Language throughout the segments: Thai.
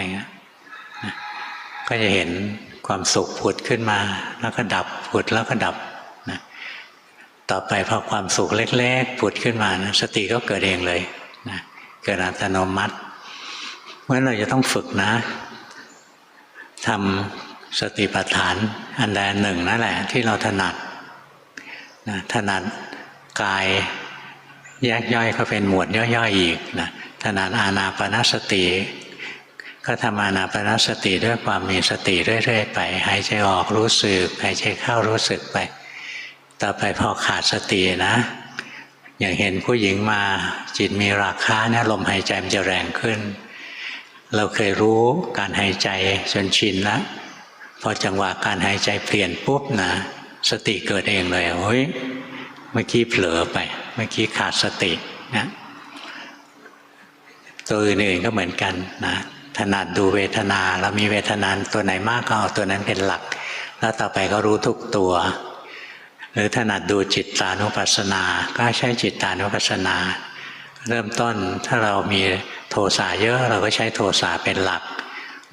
อะไรเงี้ยนะก็จะเห็นความสุขผุดขึ้นมา แล้วก็ดับผุดแล้วก็ดับนะต่อไปพอความสุขเล็กๆผุดขึ้นมานะสติก็เกิดเองเลยนะเกิดอัตโนมัติเพราะฉะนั้นเราจะต้องฝึกนะทำสติปัฏฐานอันใดอันหนึ่งนั่นแหละ ที่เราถนัดนะถนัดกายแยกย่อยก็เป็นหมวดย่อยๆอีกนะถนัดอานาปนสติ ก็ทำอานาปนสติด้วยความมีสติเรื่อยๆไป หายใจออกรู้สึก หายใจเข้ารู้สึกไป ต่อไปพอขาดสตินะ อย่างเห็นผู้หญิงมาจิตมีราคะเนี่ยลมหายใจมันจะแรงขึ้น เราเคยรู้การหายใจจนชินแล้วพอจังหวะการหายใจเปลี่ยนปุ๊บนะสติเกิดเองเลยเฮ้ยเมื่อกี้เผลอไป เมื่อกี้ขาดสตินะตัวอื่นๆก็เหมือนกันนะ ถนัดดูเวทนาเรามีเวทนาตัวไหนมากก็เอาตัวนั้นเป็นหลัก แล้วต่อไปก็รู้ทุกตัว หรือถนัดดูจิตตานุปัสสนา ก็ใช้จิตตานุปัสสนา เริ่มต้นถ้าเรามีโทสะเยอะเราก็ใช้โทสะเป็นหลัก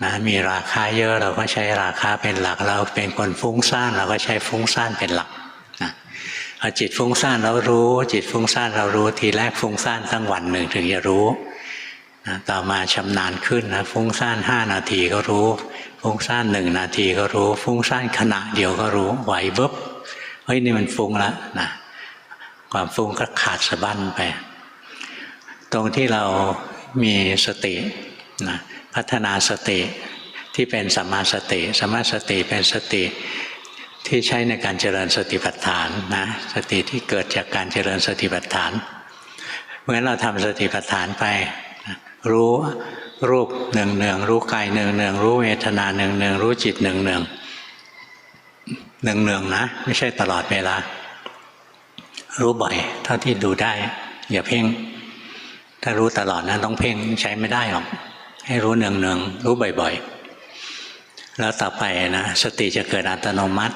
นะมีราคาเยอะเราก็ใช้ราคาเป็นหลัก เราเป็นคนฟุ้งซ่านเราก็ใช้ฟุ้งซ่านเป็นหลักนะเอจิตฟุ้งซ่านเรารู้ จิตฟุ้งซ่านเรารู้ทีแรกฟุ้งซ่านตั้งวันหนึ่งถึงจะรู้ นะต่อมาชำนาญขึ้นนะฟุ้งซ่านห้านาทีก็รู้ ฟุ้งซ่านหนึ่งนาทีก็รู้ ฟุ้งซ่านขณะเดียวก็รู้ไหวบึ๊บเฮ้ยนี่มันฟุ้งแล้วนะความฟุ้งก็ขาดสะบั้นไป ตรงที่เรามีสตินะพัฒนาสติที่เป็นสัมมาสติสัมมาสติเป็นสติที่ใช้ในการเจริญสติปัฏฐานนะสติที่เกิดจากการเจริญสติปัฏฐานเมื่อเราทำสติปัฏฐานไป รู้รูปหนึ่งหนึ่งรู้กายหนึ่งหนึ่งรู้เวทนาหนึ่งหนึ่งรู้จิตหนึ่งหนึ่งหนึ่งหนึ่งนะ ไม่ใช่ตลอดเวลา รู้บ่อยเท่าที่ดูได้ อย่าเพ่ง ถ้ารู้ตลอดนะต้องเพ่งใช้ไม่ได้หรอกให้รู้เนืองเนืองรู้บ่อย ๆ แล้วต่อไปนะสติจะเกิดอัตโนมัติ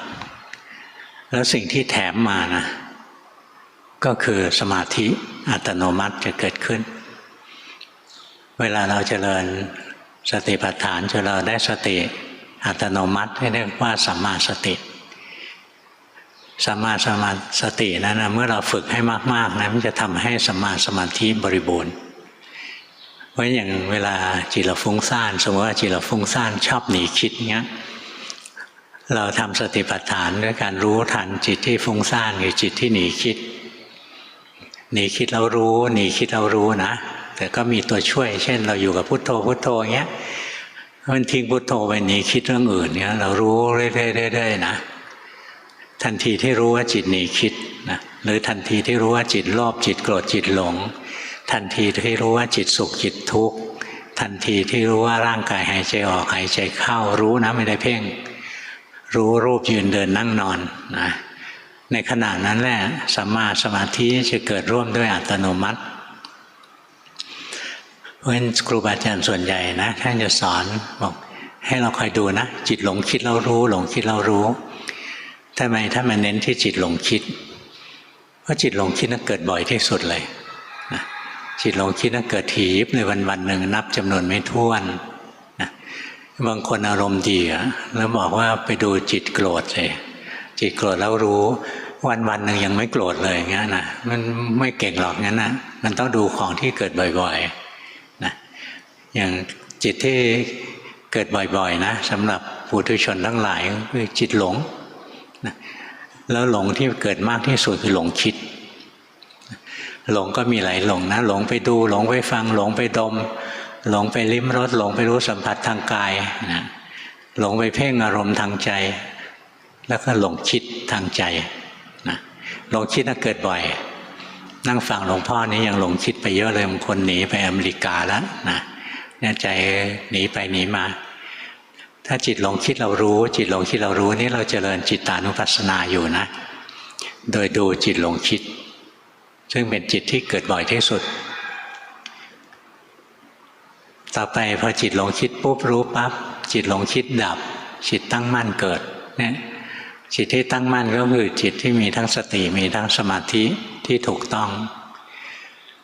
แล้วสิ่งที่แถมมานะก็คือสมาธิอัตโนมัติจะเกิดขึ้น เวลาเราเจริญสติปัฏฐานจนเราได้สติอัตโนมัติเรียกว่าสัมมาสติสัมมาสมาสตินั้นนะเมื่อเราฝึกให้มากๆนะมันจะทำให้สัมมาสมาธิบริบูรณ์เพราะอย่างเวลาจิตเราฟุ้งซ่าน สมมติว่าจิตเราฟุ้งซ่านชอบหนีคิดเงี้ยเราทำสติปัฏฐานด้วยการรู้ทันจิตที่ฟุ้งซ่านหรือจิตที่หนีคิด หนีคิดเรารู้ หนีคิดเรารู้นะ แต่ก็มีตัวช่วย เช่น เราอยู่กับพุทโธพุทโธเงี้ยมันทิ้งพุทโธไปหนีคิดเรื่องอื่นเนี้ยเรารู้เรื่อยๆๆนะทันทีที่รู้ว่าจิตหนีคิดนะหรือทันทีที่รู้ว่าจิตรอบจิตโกรธจิตหลง ทันทีที่รู้ว่าจิตสุขจิตทุกข์ทันทีที่รู้ว่าร่างกายหายใจออกหายใจเข้ารู้นะไม่ได้เพ่ง รู้รูปยืนเดินนั่งนอนนะในขณะนั้นแหละสัมมาสมาธิจะเกิดร่วมด้วยอัตโนมัติ เพราะฉะนั้นครูบาอาจารย์ส่วนใหญ่นะท่านจะสอนบอกให้เราคอยดูนะจิตหลงคิดเรารู้ หลงคิดเรารู้ทำไมถ้ามันเน้นที่จิตหลงคิดเพราะจิตหลงคิดนั้นเกิดบ่อยที่สุดเลยนะจิตหลงคิดนั้นเกิดทีบในวันวันหนึ่งนับจำนวนไม่ถ้วนนะบางคนอารมณ์ดีอะแล้วบอกว่าไปดูจิตโกรธเลยจิตโกรธแล้วรู้วันวันหนึ่งยังไม่โกรธเลยอย่างเงี้ยนะมันไม่เก่งหรอกงั้นนะมันต้องดูของที่เกิดบ่อย ๆ อย่างจิตที่เกิดบ่อยๆนะสำหรับปุถุชนทั้งหลายคือจิตหลงนะแล้วหลงที่เกิดมากที่สุดคือหลงคิด หลงก็มีหลายหลงนะ หลงไปดู หลงไปฟัง หลงไปดม หลงไปลิ้มรสหลงไปรู้สัมผัสทางกายนะหลงไปเพ่งอารมณ์ทางใจ แล้วก็หลงคิดทางใจนะหลงคิดน่ะเกิดบ่อย นั่งฟังหลวงพ่อนี้ยังหลงคิดไปเยอะเลยบางคนหนีไปอเมริกาแล้วนะ เนี่ยใจหนีไปหนีมา ถ้าจิตหลงคิดเรารู้ จิตหลงคิดเรารู้นี่เราจเจริญจิตตานุปัสสนาอยู่นะ โดยดูจิตหลงคิด ซึ่งเป็นจิตที่เกิดบ่อยที่สุด ต่อไปพอจิตหลงคิดปุ๊บรู้ปั๊บจิตหลงคิดดับ จิตตั้งมั่นเกิดเนี่ยจิตที่ตั้งมั่นก็คือจิตที่มีทั้งสติมีทั้งสมาธิที่ถูกต้อง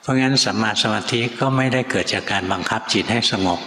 เพราะงั้นสัมมาสมาธิก็ไม่ได้เกิดจากการบังคับจิตให้สงบ